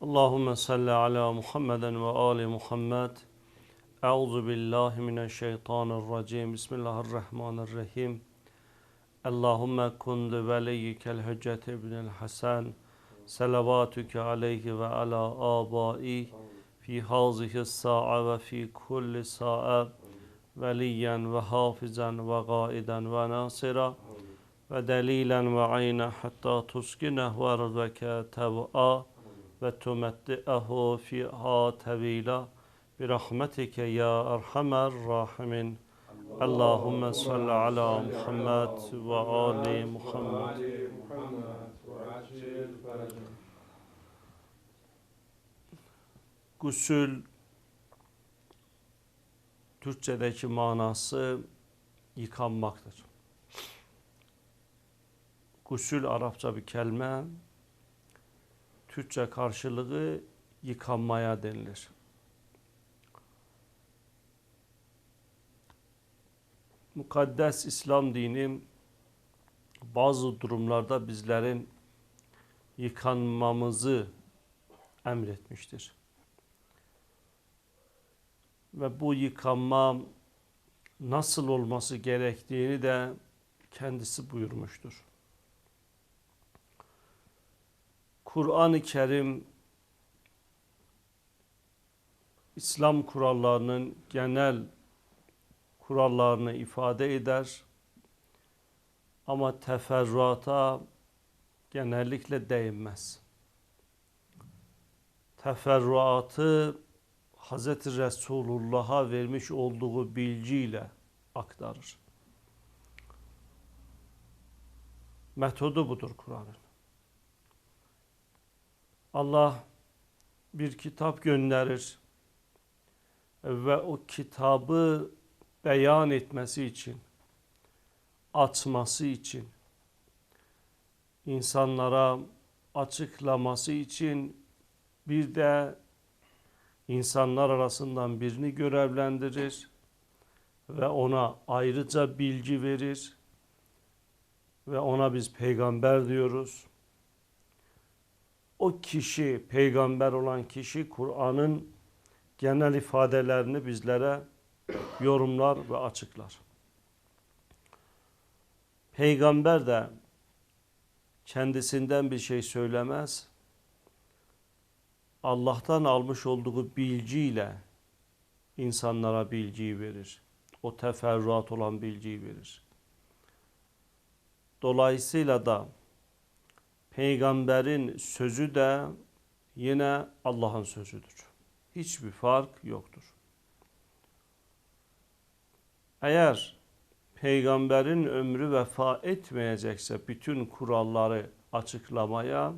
Allahümme salli ala Muhammeden ve ali Muhammed. Euzu billahi mineşşeytanirracim. Bismillahirrahmanirrahim. Allahümme kun li veliyyikel hüccet ibnil Hasan. Selavatuke aleyhi ve ala abai fi hazihi sa'a ve fi kulli sa'a veliyen ve hafizan ve gaiden ve nasira ve delilen ve ayna hatta tuskineh ve rızake tev'a ve tumetti'ehu fiha tevila bi rahmetike ya erhamer rahimin. Allahümme salli ala Muhammed ve ali Muhammed. Gusül Türkçedeki manası yıkanmaktır. Gusül Arapça bir kelime. Türkçe karşılığı yıkanmaya denilir. Mukaddes İslam dini bazı durumlarda bizlerin yıkanmamızı emretmiştir. Ve bu yıkanma nasıl olması gerektiğini de kendisi buyurmuştur. Kur'an-ı Kerim İslam kurallarının genel kurallarını ifade eder ama teferruata genellikle değinmez. Teferruatı Hz. Resulullah'a vermiş olduğu bilgiyle aktarır. Metodu budur Kur'an'ın. Allah bir kitap gönderir ve o kitabı beyan etmesi için, açması için, insanlara açıklaması için bir de insanlar arasından birini görevlendirir ve ona ayrıca bilgi verir ve ona biz peygamber diyoruz. O kişi, peygamber olan kişi Kur'an'ın genel ifadelerini bizlere yorumlar ve açıklar. Peygamber de kendisinden bir şey söylemez. Allah'tan almış olduğu bilgiyle insanlara bilgiyi verir. O teferruat olan bilgiyi verir. Dolayısıyla da peygamberin sözü de yine Allah'ın sözüdür. Hiçbir fark yoktur. Eğer peygamberin ömrü vefa etmeyecekse bütün kuralları açıklamaya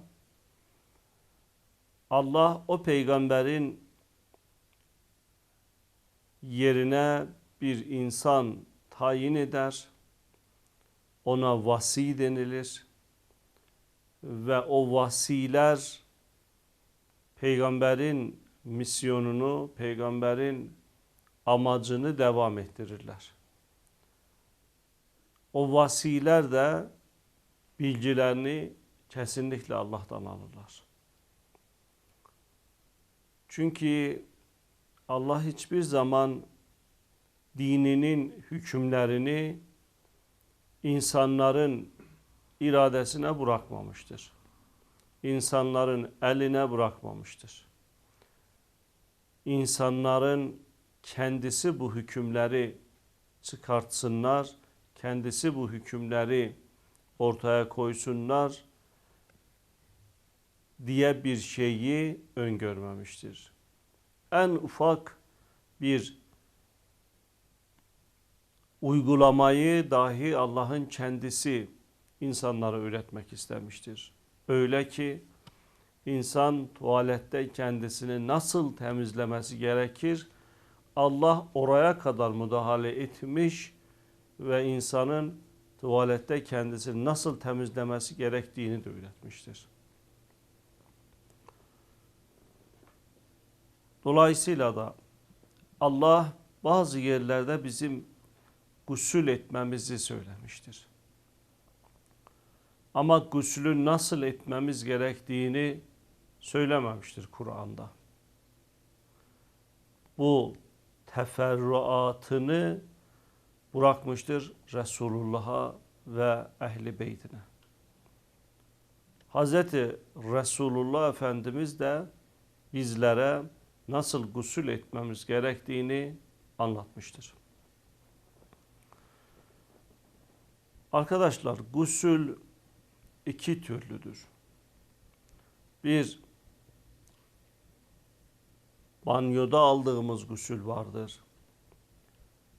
Allah o peygamberin yerine bir insan tayin eder. Ona vasi denilir. Ve o vasiler peygamberin misyonunu, peygamberin amacını devam ettirirler. O vasiler de bilgilerini kesinlikle Allah'tan alırlar. Çünkü Allah hiçbir zaman dininin hükümlerini insanların iradesine bırakmamıştır. İnsanların eline bırakmamıştır. İnsanların kendisi bu hükümleri çıkartsınlar, kendisi bu hükümleri ortaya koysunlar diye bir şeyi öngörmemiştir. En ufak bir uygulamayı dahi Allah'ın kendisi insanlara öğretmek istemiştir. Öyle ki insan tuvalette kendisini nasıl temizlemesi gerekir? Allah oraya kadar müdahale etmiş ve insanın tuvalette kendisini nasıl temizlemesi gerektiğini de öğretmiştir. Dolayısıyla da Allah bazı yerlerde bizim gusül etmemizi söylemiştir. Ama gusülü nasıl etmemiz gerektiğini söylememiştir Kur'an'da. Bu teferruatını bırakmıştır Resulullah'a ve ehli beytine. Hazreti Resulullah Efendimiz de bizlere nasıl gusül etmemiz gerektiğini anlatmıştır. Arkadaşlar gusül iki türlüdür. Bir banyoda aldığımız gusül vardır.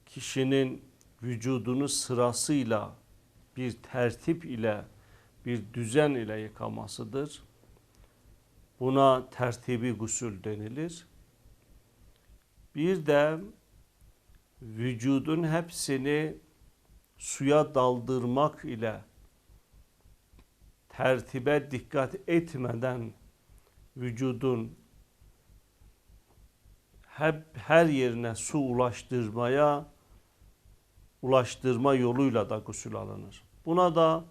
Kişinin vücudunu sırasıyla bir tertip ile bir düzen ile yıkamasıdır. Buna tertibi gusül denilir. Bir de vücudun hepsini suya daldırmak ile tertibe dikkat etmeden vücudun hep her yerine su ulaştırmaya ulaştırma yoluyla da gusül alınır. Buna da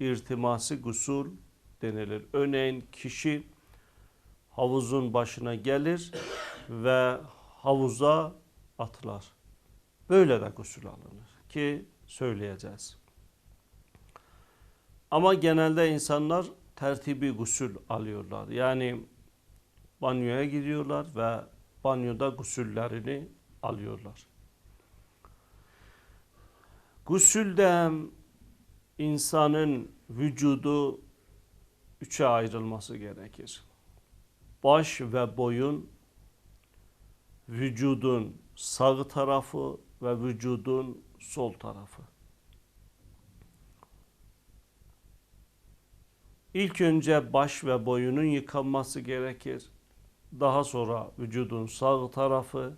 irtiması gusül denilir. Örneğin kişi havuzun başına gelir ve havuza atlar. Böyle de gusül alınır ki söyleyeceğiz. Ama genelde insanlar tertibi gusül alıyorlar. Yani banyoya gidiyorlar ve banyoda gusüllerini alıyorlar. Gusülde insanın vücudu üçe ayrılması gerekir. Baş ve boyun, vücudun sağ tarafı ve vücudun sol tarafı. İlk önce baş ve boyunun yıkanması gerekir. Daha sonra vücudun sağ tarafı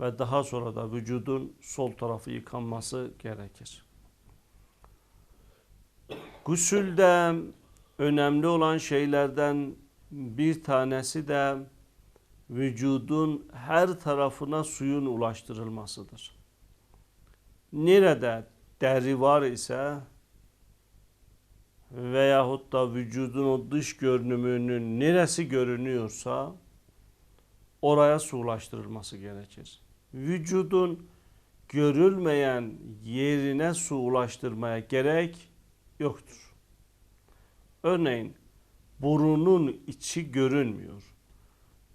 ve daha sonra da vücudun sol tarafı yıkanması gerekir. Gusülde önemli olan şeylerden bir tanesi de vücudun her tarafına suyun ulaştırılmasıdır. Nerede deri var ise veyahut da vücudun o dış görünümünün neresi görünüyorsa oraya su ulaştırılması gerekir. Vücudun görülmeyen yerine su ulaştırmaya gerek yoktur. Örneğin burunun içi görünmüyor.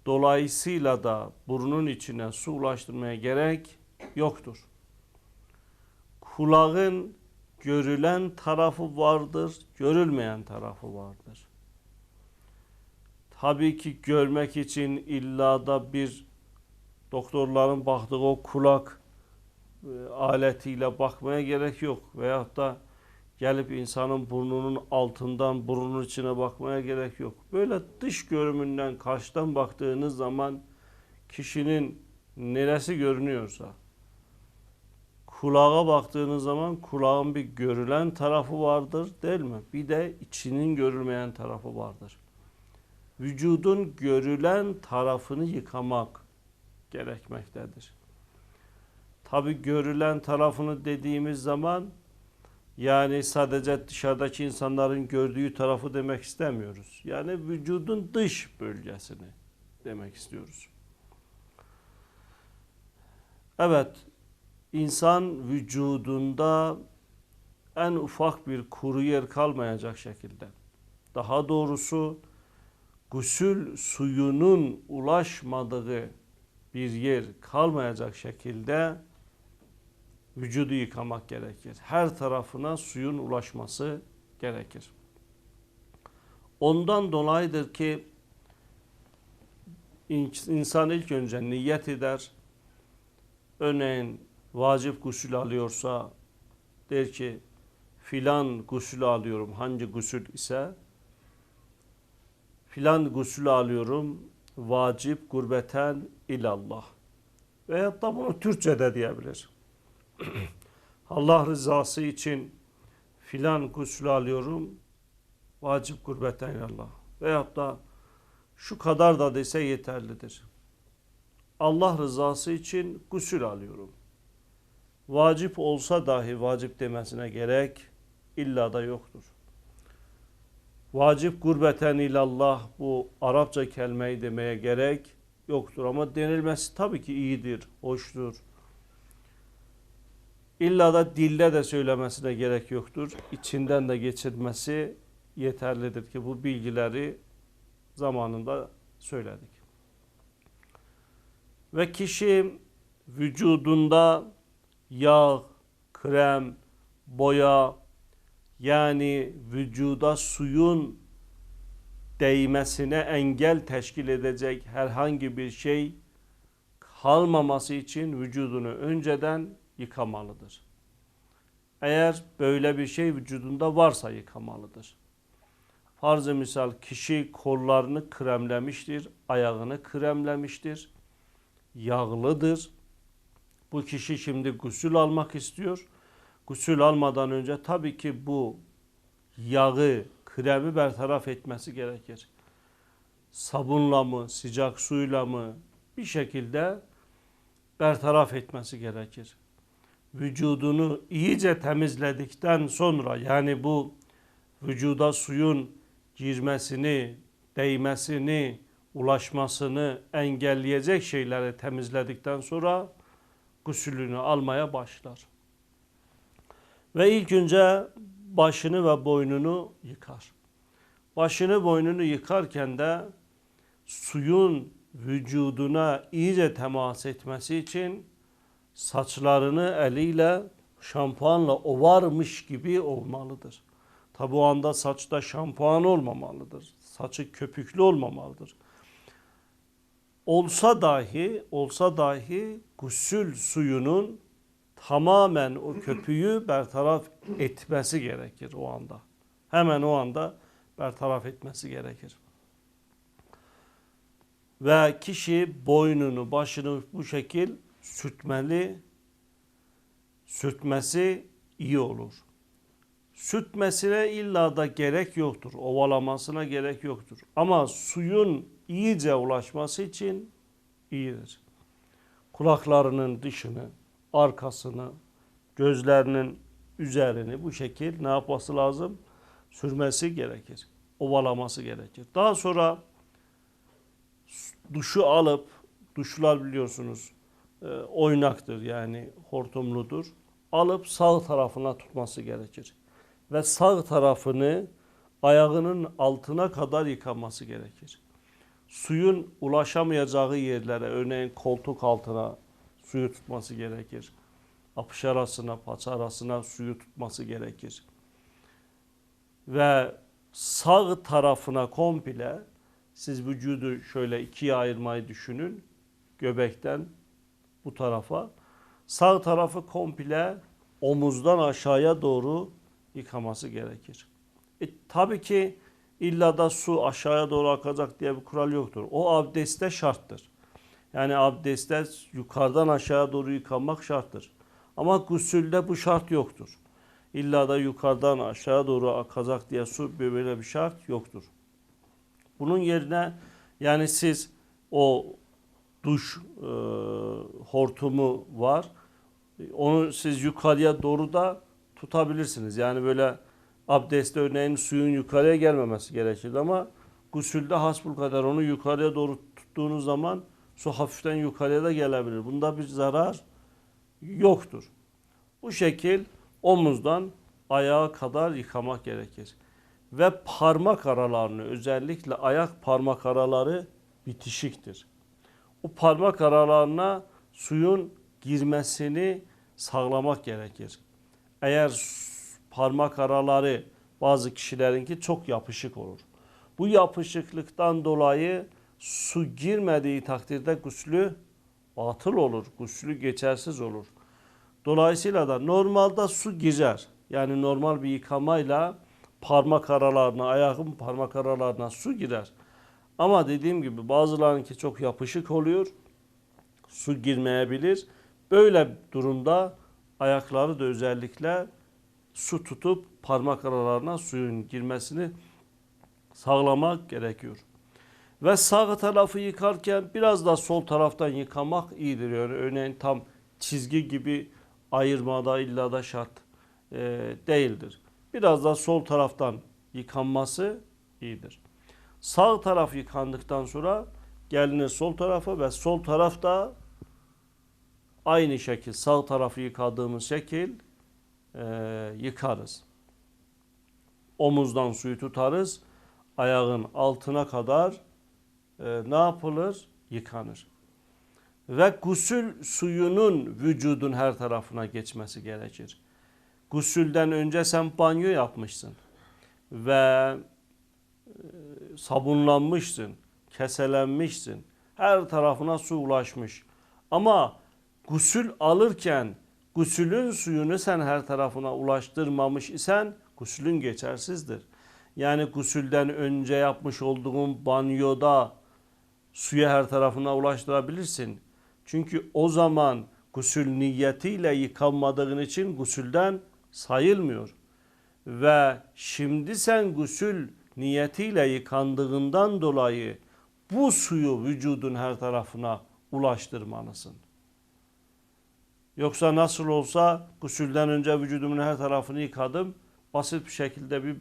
Dolayısıyla da burunun içine su ulaştırmaya gerek yoktur. Kulağın görülen tarafı vardır, görülmeyen tarafı vardır. Tabii ki görmek için illa da bir doktorların baktığı o kulak e, aletiyle bakmaya gerek yok. Veyahut da gelip insanın burnunun altından burnunun içine bakmaya gerek yok. Böyle dış görümünden karşıdan baktığınız zaman kişinin neresi görünüyorsa kulağa baktığınız zaman kulağın bir görülen tarafı vardır değil mi? Bir de içinin görülmeyen tarafı vardır. Vücudun görülen tarafını yıkamak gerekmektedir. Tabi görülen tarafını dediğimiz zaman yani sadece dışarıdaki insanların gördüğü tarafı demek istemiyoruz. Yani vücudun dış bölgesini demek istiyoruz. Evet, insan vücudunda en ufak bir kuru yer kalmayacak şekilde. Daha doğrusu gusül suyunun ulaşmadığı bir yer kalmayacak şekilde vücudu yıkamak gerekir. Her tarafına suyun ulaşması gerekir. Ondan dolayıdır ki insan ilk önce niyet eder. Örneğin vacip gusül alıyorsa der ki filan gusül alıyorum hangi gusül ise filan gusül alıyorum vacip gurbeten ilallah veyahut da bunu Türkçe'de diyebilir. Allah rızası için filan gusül alıyorum vacip gurbeten ilallah veyahut da şu kadar da dese yeterlidir. Allah rızası için gusül alıyorum vacip olsa dahi vacip demesine gerek illa da yoktur. Vacip gurbeten ilallah bu Arapça kelimeyi demeye gerek yoktur ama denilmesi tabii ki iyidir, hoştur. İlla da dilde de söylemesine gerek yoktur. İçinden de geçirmesi yeterlidir ki bu bilgileri zamanında söyledik. Ve kişi vücudunda yağ, krem, boya yani vücuda suyun değmesine engel teşkil edecek herhangi bir şey kalmaması için vücudunu önceden yıkamalıdır. Eğer böyle bir şey vücudunda varsa yıkamalıdır. Farz-ı misal kişi kollarını kremlemiştir, ayağını kremlemiştir, yağlıdır. Bu kişi şimdi gusül almak istiyor. Gusül almadan önce tabii ki bu yağı, kremi bertaraf etmesi gerekir. Sabunla mı, sıcak suyla mı bir şekilde bertaraf etmesi gerekir. Vücudunu iyice temizledikten sonra yani bu vücuda suyun girmesini, değmesini, ulaşmasını engelleyecek şeyleri temizledikten sonra gusülünü almaya başlar. Ve ilk önce başını ve boynunu yıkar. Başını boynunu yıkarken de suyun vücuduna iyice temas etmesi için saçlarını eliyle şampuanla ovarmış gibi olmalıdır. Tabi o anda saçta şampuan olmamalıdır. Saçı köpüklü olmamalıdır. Olsa dahi, olsa dahi gusül suyunun tamamen o köpüğü bertaraf etmesi gerekir o anda. Hemen o anda bertaraf etmesi gerekir. Ve kişi boynunu, başını bu şekil sürtmeli, sürtmesi iyi olur. Sürtmesine illa da gerek yoktur. Ovalamasına gerek yoktur. Ama suyun iyice ulaşması için iyidir. Kulaklarının dışını, arkasını, gözlerinin üzerini bu şekil ne yapması lazım? Sürmesi gerekir. Ovalaması gerekir. Daha sonra duşu alıp, duşlar biliyorsunuz e, oynaktır yani hortumludur. Alıp sağ tarafına tutması gerekir. Ve sağ tarafını ayağının altına kadar yıkaması gerekir. Suyun ulaşamayacağı yerlere, örneğin koltuk altına suyu tutması gerekir. Apış arasına, paça arasına suyu tutması gerekir. Ve sağ tarafına komple siz vücudu şöyle ikiye ayırmayı düşünün. Göbekten bu tarafa. Sağ tarafı komple omuzdan aşağıya doğru yıkaması gerekir. E, tabii ki illa da su aşağıya doğru akacak diye bir kural yoktur. O abdeste şarttır. Yani abdestte yukarıdan aşağıya doğru yıkanmak şarttır. Ama gusülde bu şart yoktur. İlla da yukarıdan aşağıya doğru akacak diye su böyle bir şart yoktur. Bunun yerine yani siz o duş e, hortumu var. Onu siz yukarıya doğru da tutabilirsiniz. Yani böyle abdestte örneğin suyun yukarıya gelmemesi gerekir ama gusülde hasbul kadar onu yukarıya doğru tuttuğunuz zaman su hafiften yukarıya da gelebilir. Bunda bir zarar yoktur. Bu şekil omuzdan ayağa kadar yıkamak gerekir. Ve parmak aralarını özellikle ayak parmak araları bitişiktir. O parmak aralarına suyun girmesini sağlamak gerekir. Eğer parmak araları bazı kişilerinki çok yapışık olur. Bu yapışıklıktan dolayı su girmediği takdirde guslü batıl olur. Guslü geçersiz olur. Dolayısıyla da normalde su girer. Yani normal bir yıkamayla parmak aralarına, ayağın parmak aralarına su girer. Ama dediğim gibi bazılarınki çok yapışık oluyor. Su girmeyebilir. Böyle durumda ayakları da özellikle su tutup parmak aralarına suyun girmesini sağlamak gerekiyor. Ve sağ tarafı yıkarken biraz da sol taraftan yıkamak iyidir. Yani örneğin tam çizgi gibi ayırmada illa da şart e, değildir. Biraz da sol taraftan yıkanması iyidir. Sağ taraf yıkandıktan sonra gelinir sol tarafa ve sol tarafta aynı şekil sağ tarafı yıkadığımız şekil e, yıkarız. Omuzdan suyu tutarız. Ayağın altına kadar e, ne yapılır? Yıkanır. Ve gusül suyunun vücudun her tarafına geçmesi gerekir. Gusülden önce sen banyo yapmışsın ve e, sabunlanmışsın, keselenmişsin. Her tarafına su ulaşmış. Ama gusül alırken gusülün suyunu sen her tarafına ulaştırmamış isen gusülün geçersizdir. Yani gusülden önce yapmış olduğun banyoda suyu her tarafına ulaştırabilirsin. Çünkü o zaman gusül niyetiyle yıkanmadığın için gusülden sayılmıyor. Ve şimdi sen gusül niyetiyle yıkandığından dolayı bu suyu vücudun her tarafına ulaştırmalısın. Yoksa nasıl olsa gusülden önce vücudumun her tarafını yıkadım. Basit bir şekilde bir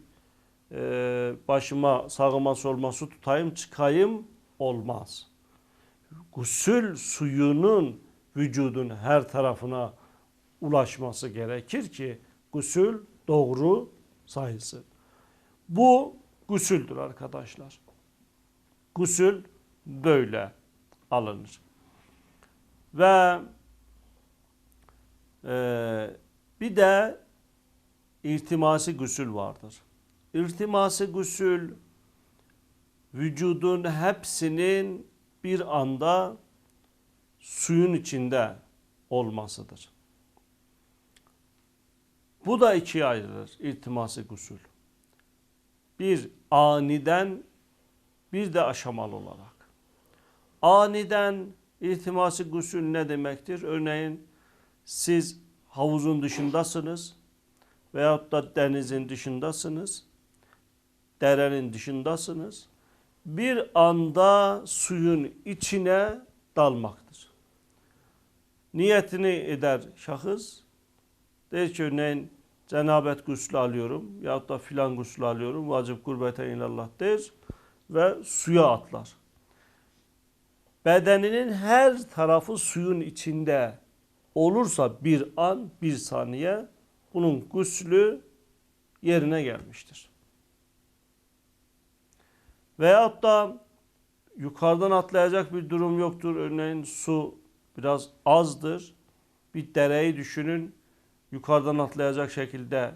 e, başıma sağıma solma su tutayım çıkayım olmaz. Gusül suyunun vücudun her tarafına ulaşması gerekir ki gusül doğru sayılsın. Bu gusüldür arkadaşlar. Gusül böyle alınır. Ve e, bir de irtimasi gusül vardır. İrtimasi gusül vücudun hepsinin bir anda suyun içinde olmasıdır. Bu da ikiye ayrılır irtimasi gusül. Bir aniden bir de aşamalı olarak. Aniden irtimasi gusül ne demektir? Örneğin siz havuzun dışındasınız veyahut da denizin dışındasınız, derenin dışındasınız. Bir anda suyun içine dalmaktır. Niyetini eder şahıs. Der ki örneğin cenabet guslü alıyorum yahut da filan guslü alıyorum. Vacip gurbete ilallah der ve suya atlar. Bedeninin her tarafı suyun içinde olursa bir an, bir saniye bunun guslü yerine gelmiştir. Veyahut da yukarıdan atlayacak bir durum yoktur. Örneğin su biraz azdır. Bir dereyi düşünün. Yukarıdan atlayacak şekilde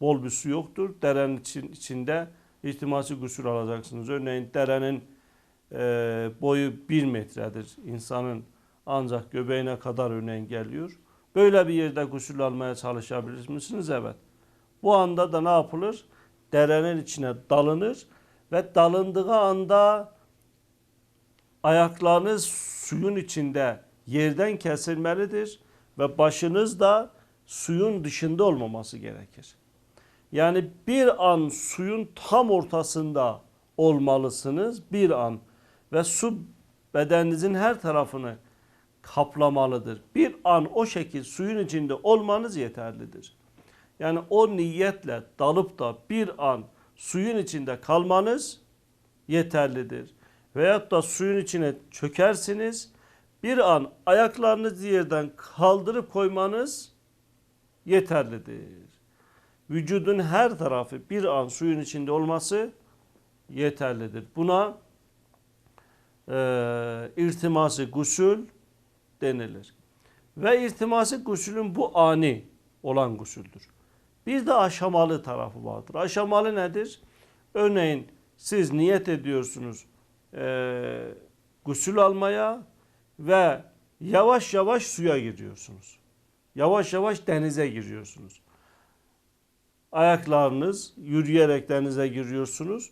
bol bir su yoktur. Derenin için, içinde ihtimasi gusül alacaksınız. Örneğin derenin e, boyu bir metredir. İnsanın ancak göbeğine kadar örneğin geliyor. Böyle bir yerde gusül almaya çalışabilir misiniz? Evet. Bu anda da ne yapılır? Derenin içine dalınır ve dalındığı anda ayaklarınız suyun içinde yerden kesilmelidir ve başınız da suyun dışında olmaması gerekir. Yani bir an suyun tam ortasında olmalısınız bir an ve su bedeninizin her tarafını kaplamalıdır. Bir an o şekil suyun içinde olmanız yeterlidir. Yani o niyetle dalıp da bir an suyun içinde kalmanız yeterlidir. Veyahut da suyun içine çökersiniz. Bir an ayaklarınızı yerden kaldırıp koymanız yeterlidir. Vücudun her tarafı bir an suyun içinde olması yeterlidir. Buna e, irtiması gusül denilir. Ve irtiması gusülün bu ani olan gusüldür. Bir de aşamalı tarafı vardır. Aşamalı nedir? Örneğin siz niyet ediyorsunuz e, gusül almaya ve yavaş yavaş suya giriyorsunuz. Yavaş yavaş denize giriyorsunuz. Ayaklarınız yürüyerek denize giriyorsunuz.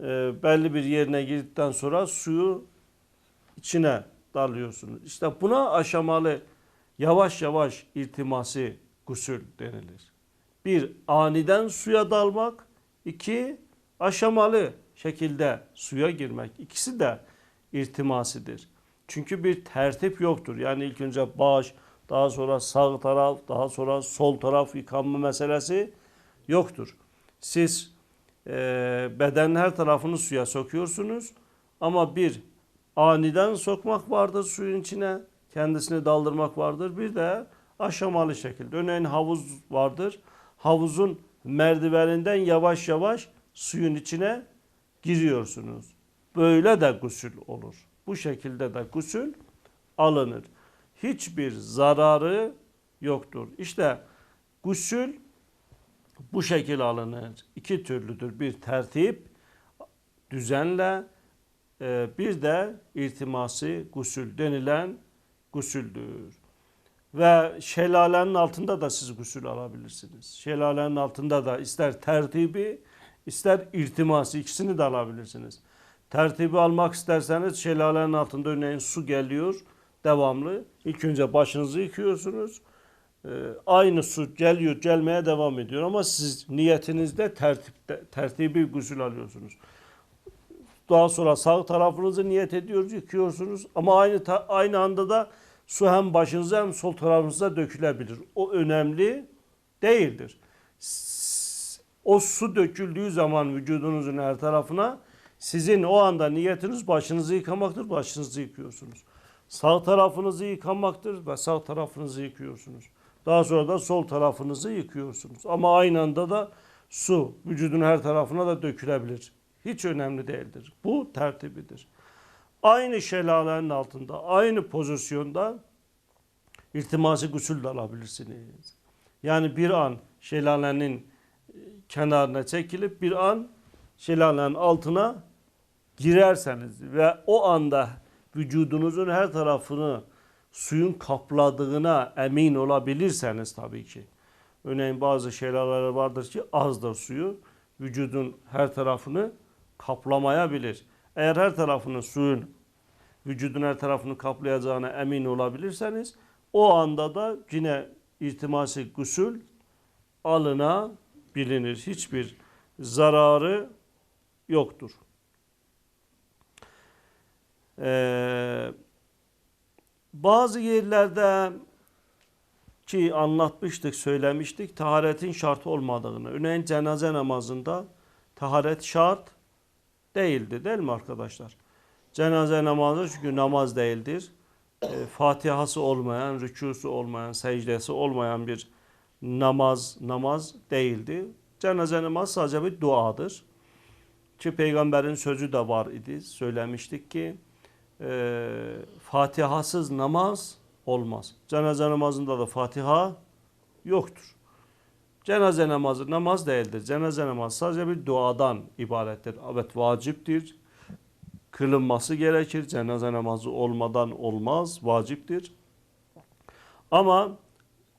E, belli bir yerine girdikten sonra suyu içine dalıyorsunuz. İşte buna aşamalı yavaş yavaş irtiması gusül denilir. Bir aniden suya dalmak, iki aşamalı şekilde suya girmek. İkisi de irtimasidir. Çünkü bir tertip yoktur. Yani ilk önce baş, daha sonra sağ taraf, daha sonra sol taraf yıkanma meselesi yoktur. Siz e, bedenin her tarafını suya sokuyorsunuz. Ama bir aniden sokmak vardır suyun içine, kendisini daldırmak vardır. Bir de aşamalı şekilde. Örneğin havuz vardır. Havuzun merdiveninden yavaş yavaş suyun içine giriyorsunuz. Böyle de gusül olur. Bu şekilde de gusül alınır. Hiçbir zararı yoktur. İşte gusül bu şekil alınır. İki türlüdür. Bir tertip, düzenle, bir de irtiması gusül denilen gusüldür. Ve şelalenin altında da siz gusül alabilirsiniz. Şelalenin altında da ister tertibi ister irtiması ikisini de alabilirsiniz. Tertibi almak isterseniz şelalenin altında örneğin su geliyor devamlı. İlk önce başınızı yıkıyorsunuz. Ee, aynı su geliyor gelmeye devam ediyor ama siz niyetinizde tertipte, tertibi gusül alıyorsunuz. Daha sonra sağ tarafınızı niyet ediyoruz, yıkıyorsunuz ama aynı aynı anda da su hem başınıza hem sol tarafınıza dökülebilir. O önemli değildir. O su döküldüğü zaman vücudunuzun her tarafına sizin o anda niyetiniz başınızı yıkamaktır, başınızı yıkıyorsunuz. Sağ tarafınızı yıkamaktır ve sağ tarafınızı yıkıyorsunuz. Daha sonra da sol tarafınızı yıkıyorsunuz. Ama aynı anda da su vücudun her tarafına da dökülebilir. Hiç önemli değildir. Bu tertibidir. Aynı şelalenin altında, aynı pozisyonda iltiması gusül de alabilirsiniz. Yani bir an şelalenin e, kenarına çekilip bir an şelalenin altına girerseniz ve o anda vücudunuzun her tarafını suyun kapladığına emin olabilirseniz tabii ki. Örneğin bazı şelaleler vardır ki azdır suyu vücudun her tarafını kaplamayabilir. Eğer her tarafını suyun vücudun her tarafını kaplayacağına emin olabilirseniz o anda da yine irtiması gusül alınabilir. Hiçbir zararı yoktur. Ee, bazı yerlerde ki anlatmıştık, söylemiştik taharetin şart olmadığını. Örneğin cenaze namazında taharet şart değildi değil mi arkadaşlar? Cenaze namazı çünkü namaz değildir. E, Fatihası olmayan, rükusu olmayan, secdesi olmayan bir namaz namaz değildi. Cenaze namazı sadece bir duadır. Ki peygamberin sözü de var idi. Söylemiştik ki e, Fatihasız namaz olmaz. Cenaze namazında da Fatiha yoktur. Cenaze namazı namaz değildir. Cenaze namazı sadece bir duadan ibarettir. Evet vaciptir. Kılınması gerekir. Cenaze namazı olmadan olmaz. Vaciptir. Ama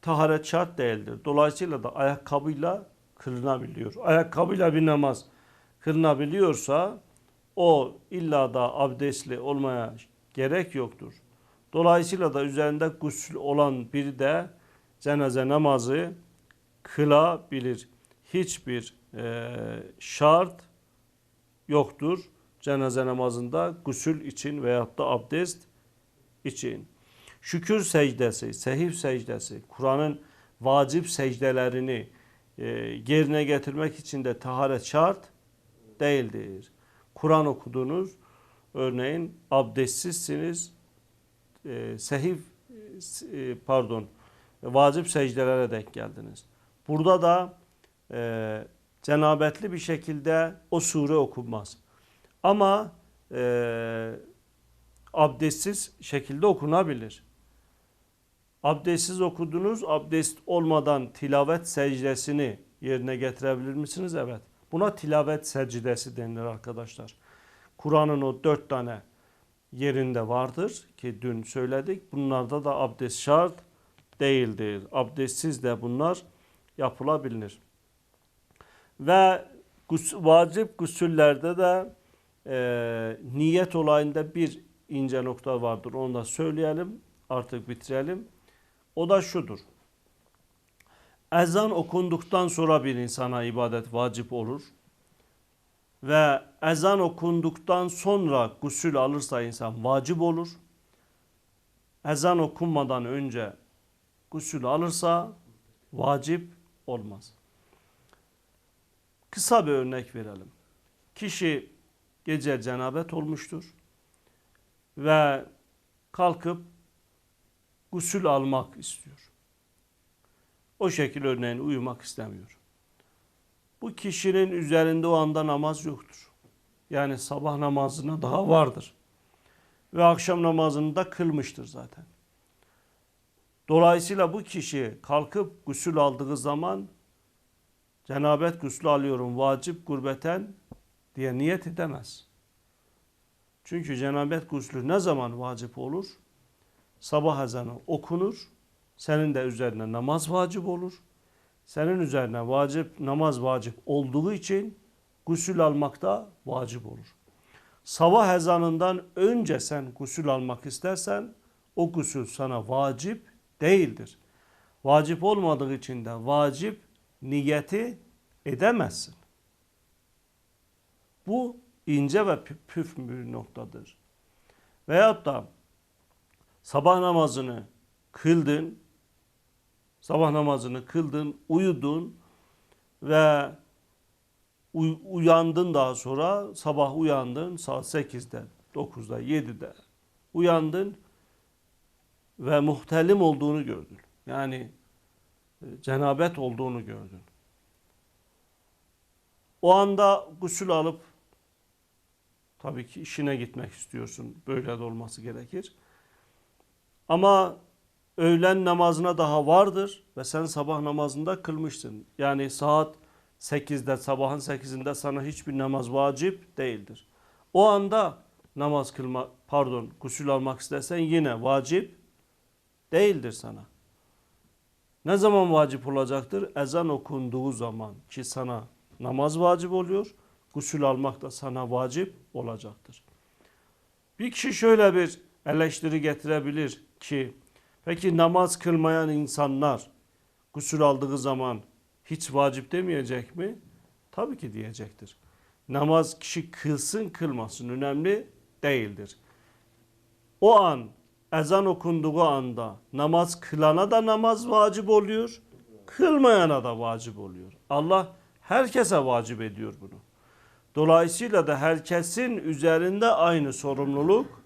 taharet şart değildir. Dolayısıyla da ayakkabıyla kılınabiliyor. Ayakkabıyla bir namaz kılınabiliyorsa o illa da abdestli olmaya gerek yoktur. Dolayısıyla da üzerinde gusül olan biri de cenaze namazı kılabilir. Hiçbir e, şart yoktur cenaze namazında gusül için veyahut da abdest için. Şükür secdesi, sehif secdesi, Kur'an'ın vacip secdelerini e, yerine getirmek için de taharet şart değildir. Kur'an okudunuz, örneğin abdestsizsiniz, e, sehif e, pardon vacip secdelere denk geldiniz. Burada da e, cenabetli bir şekilde o sure okunmaz. Ama e, abdestsiz şekilde okunabilir. Abdestsiz okudunuz, abdest olmadan tilavet secdesini yerine getirebilir misiniz? Evet. Buna tilavet secdesi denilir arkadaşlar. Kur'an'ın o dört tane yerinde vardır ki dün söyledik. Bunlarda da abdest şart değildir. Abdestsiz de bunlar yapılabilir. Ve gus vacip gusüllerde de e, niyet olayında bir ince nokta vardır. Onu da söyleyelim. Artık bitirelim. O da şudur. Ezan okunduktan sonra bir insana ibadet vacip olur. Ve ezan okunduktan sonra gusül alırsa insan vacip olur. Ezan okunmadan önce gusül alırsa vacip olmaz. Kısa bir örnek verelim. Kişi gece cenabet olmuştur ve kalkıp gusül almak istiyor. O şekil örneğin uyumak istemiyor. Bu kişinin üzerinde o anda namaz yoktur. Yani sabah namazına daha vardır. Ve akşam namazını da kılmıştır zaten. Dolayısıyla bu kişi kalkıp gusül aldığı zaman cenabet gusülü alıyorum vacip gurbeten diye niyet edemez. Çünkü cenabet guslü ne zaman vacip olur? Sabah ezanı okunur. Senin de üzerine namaz vacip olur. Senin üzerine vacip namaz vacip olduğu için gusül almak da vacip olur. Sabah ezanından önce sen gusül almak istersen o gusül sana vacip değildir. Vacip olmadığı için de vacip niyeti edemezsin. Bu ince ve pü- püf bir noktadır. Veyahut da sabah namazını kıldın, sabah namazını kıldın, uyudun ve uy- uyandın daha sonra sabah uyandın saat 8'de, 9'da, 7'de uyandın ve muhtelim olduğunu gördün. Yani e, cenabet olduğunu gördün. O anda gusül alıp tabii ki işine gitmek istiyorsun. Böyle de olması gerekir. Ama öğlen namazına daha vardır ve sen sabah namazında kılmışsın. Yani saat 8'de sabahın 8'inde sana hiçbir namaz vacip değildir. O anda namaz kılma pardon gusül almak istersen yine vacip değildir sana. Ne zaman vacip olacaktır? Ezan okunduğu zaman ki sana namaz vacip oluyor. Gusül almak da sana vacip olacaktır. Bir kişi şöyle bir eleştiri getirebilir ki peki namaz kılmayan insanlar gusül aldığı zaman hiç vacip demeyecek mi? Tabii ki diyecektir. Namaz kişi kılsın kılmasın önemli değildir. O an ezan okunduğu anda namaz kılana da namaz vacip oluyor, kılmayana da vacip oluyor. Allah herkese vacip ediyor bunu. Dolayısıyla da herkesin üzerinde aynı sorumluluk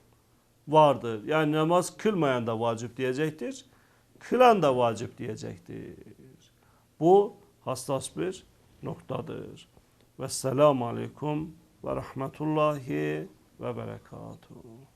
vardır. Yani namaz kılmayan da vacip diyecektir, kılan da vacip diyecektir. Bu hassas bir noktadır. Vesselamu aleyküm ve rahmetullahi ve berekatuhu.